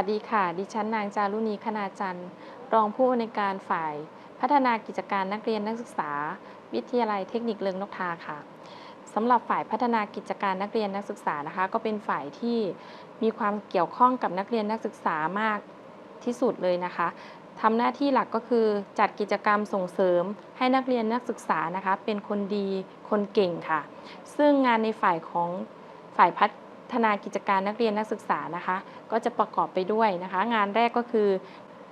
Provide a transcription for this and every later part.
วัสดีค่ะ ดิฉันนางจารุณีคณาจันทร์ รองผู้อำนวยการฝ่าย พัฒนากิจการนักเรียนนักศึกษา วิทยาลัยเทคนิคเลิงนกทาค่ะสำหรับฝ่ายพัฒนากิจการนักเรียนนักศึกษานะคะ ก็เป็นฝ่ายที่มีความเกี่ยวข้องกับนักเรียนนักศึกษามากที่สุดเลยนะคะทำหน้าที่หลักก็คือจัดกิจกรรมส่งเสริมให้นักเรียนนักศึกษานะคะ เป็นคนดีคนเก่งค่ะ ซึ่งงานในฝ่ายของฝ่ายพัฒ นากิจการนักเรียนนักศึกษานะคะ ก็จะประกอบไปด้วยนะคะ งานแรกก็คือ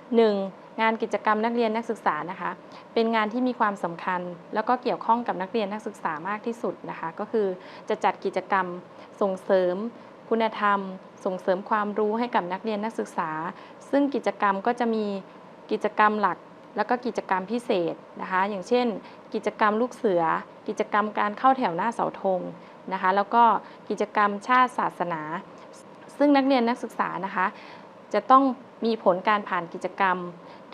1. งานกิจกรรมนักเรียนนักศึกษานะคะ เป็นงานที่มีความสำคัญ แล้วก็เกี่ยวข้องกับนักเรียนนักศึกษามากที่สุดนะคะ ก็คือจะจัดกิจกรรมส่งเสริม คุณธรรม ส่งเสริมความรู้ให้กับนักเรียนนักศึกษา ซึ่งกิจกรรมก็จะมีกิจกรรมหลัก แล้วก็กิจกรรมพิเศษนะคะ อย่างเช่น กิจกรรมลูกเสือ กิจกรรมการเข้าแถวหน้าเสาธงนะคะ แล้วก็กิจกรรมชาติศาสนา ซึ่งนักเรียนนักศึกษานะคะ จะต้องมีผลการผ่านกิจกรรม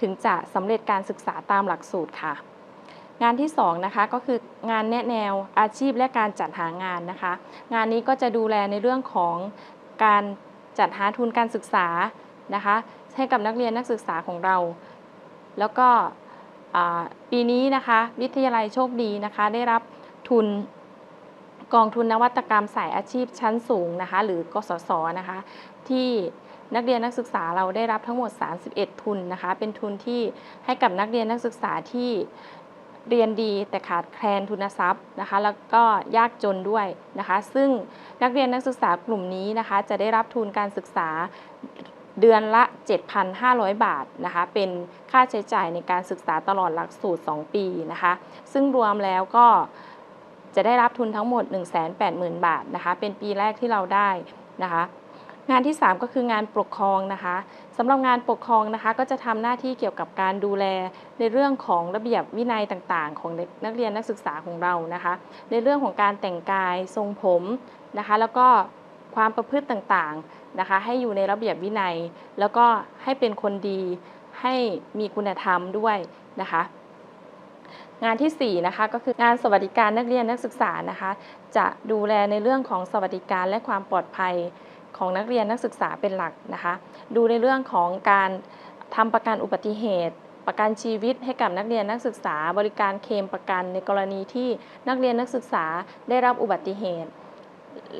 ถึงจะสำเร็จการศึกษาตามหลักสูตรค่ะ งานที่2นะคะก็คืองานแนะแนวอาชีพและการจัดหางานนะคะ งานนี้ก็จะดูแลในเรื่องของการจัดหาทุนการศึกษานะคะ ให้กับนักเรียนนักศึกษาของเรา แล้วก็ปีนี้นะคะวิทยาลัยโชคดีนะคะ ได้รับทุนกองทุนนวัตกรรมสายอาชีพชั้นสูงนะคะ หรือกสศนะคะ ที่นักเรียนนักศึกษาเราได้รับทั้งหมด 31 ทุนนะคะ เป็นทุนที่ให้กับนักเรียนนักศึกษาที่เรียนดีแต่ขาดแคลนทุนทรัพย์นะคะ แล้วก็ยากจนด้วยนะคะ ซึ่งนักเรียนนักศึกษากลุ่มนี้นะคะ จะได้รับทุนการศึกษา เดือนละ 7,500 บาทนะคะเป็นค่าใช้จ่ายในการศึกษาตลอดหลักสูตร 2 ปีนะคะซึ่งรวมแล้วก็จะได้รับทุนทั้งหมด 180,000 บาทนะคะเป็นปีแรกที่เราได้นะคะงานที่ 3 ก็คืองานปกครองนะคะสำหรับงานปกครองนะคะ ก็จะทำหน้าที่เกี่ยวกับการดูแลในเรื่องของระเบียบวินัยต่างๆ ของนักเรียนนักศึกษาของเรานะคะ ในเรื่องของการแต่งกายทรงผมนะคะ แล้วก็ ความประพฤติต่างๆนะคะ ให้อยู่ในระเบียบวินัย แล้วก็ให้เป็นคนดีให้มีคุณธรรมด้วยนะคะ งานที่4นะคะก็คืองานสวัสดิการนักเรียนนักศึกษานะคะ จะดูแลในเรื่องของสวัสดิการและความปลอดภัยของนักเรียนนักศึกษาเป็นหลักนะคะ ดูในเรื่องของการทำประกันอุบัติเหตุประกันชีวิตให้กับนักเรียนนักศึกษา บริการเคลมประกันในกรณีที่นักเรียนนักศึกษาได้รับอุบัติเหตุ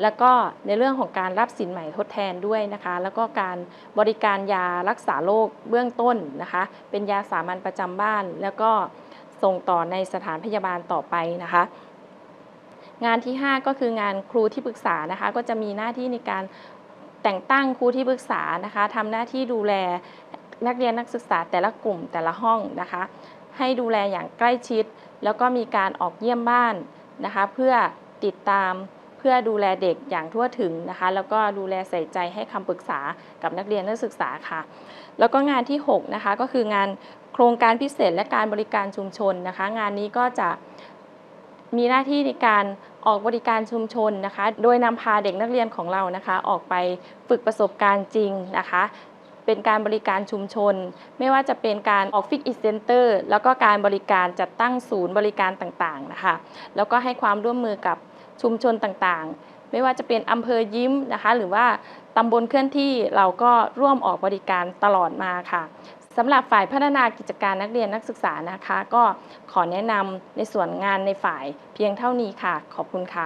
แล้วก็ในเรื่องของการรับสินใหม่ทดแทนด้วยนะคะ แล้วก็การบริการยารักษาโรคเบื้องต้นนะคะ เป็นยาสามัญประจำบ้าน แล้วก็ส่งต่อในสถานพยาบาลต่อไปนะคะ งานที่ 5 ก็คืองานครูที่ปรึกษานะคะ ก็จะมีหน้าที่ในการแต่งตั้งครูที่ปรึกษานะคะทำหน้าที่ดูแลนักเรียนนักศึกษาแต่ละกลุ่มแต่ละห้องนะคะ ให้ดูแลอย่างใกล้ชิด แล้วก็มีการออกเยี่ยมบ้านนะคะ เพื่อติดตาม พื่อดูแลเด็กอย่างทั่วถึงนะคะ แล้วก็ดูแลใส่ใจให้คำปรึกษากับนักเรียนนักศึกษาค่ะ แล้วก็งานที่ 6 นะคะ ก็คืองานโครงการพิเศษและการบริการชุมชนนะคะ งานนี้ก็จะมีหน้าที่ในการออกบริการชุมชนนะคะ โดยนำพาเด็กนักเรียนของเรานะคะ ออกไปฝึกประสบการณ์จริงนะคะ เป็นการบริการชุมชน ไม่ว่าจะเป็นการออกฟิกอิสเซนเตอร์แล้วก็การบริการจัดตั้งศูนย์บริการต่างๆนะคะ แล้วก็ให้ความร่วมมือกับ ชุมชนต่างๆ ไม่ว่าจะเป็นอำเภอยิ้มนะคะ หรือว่าตำบลเคลื่อนที่เราก็ร่วมออกบริการตลอดมาค่ะสำหรับฝ่ายพัฒนากิจการนักเรียนนักศึกษานะคะ ก็ขอแนะนำในส่วนงานในฝ่ายเพียงเท่านี้ค่ะ ขอบคุณค่ะ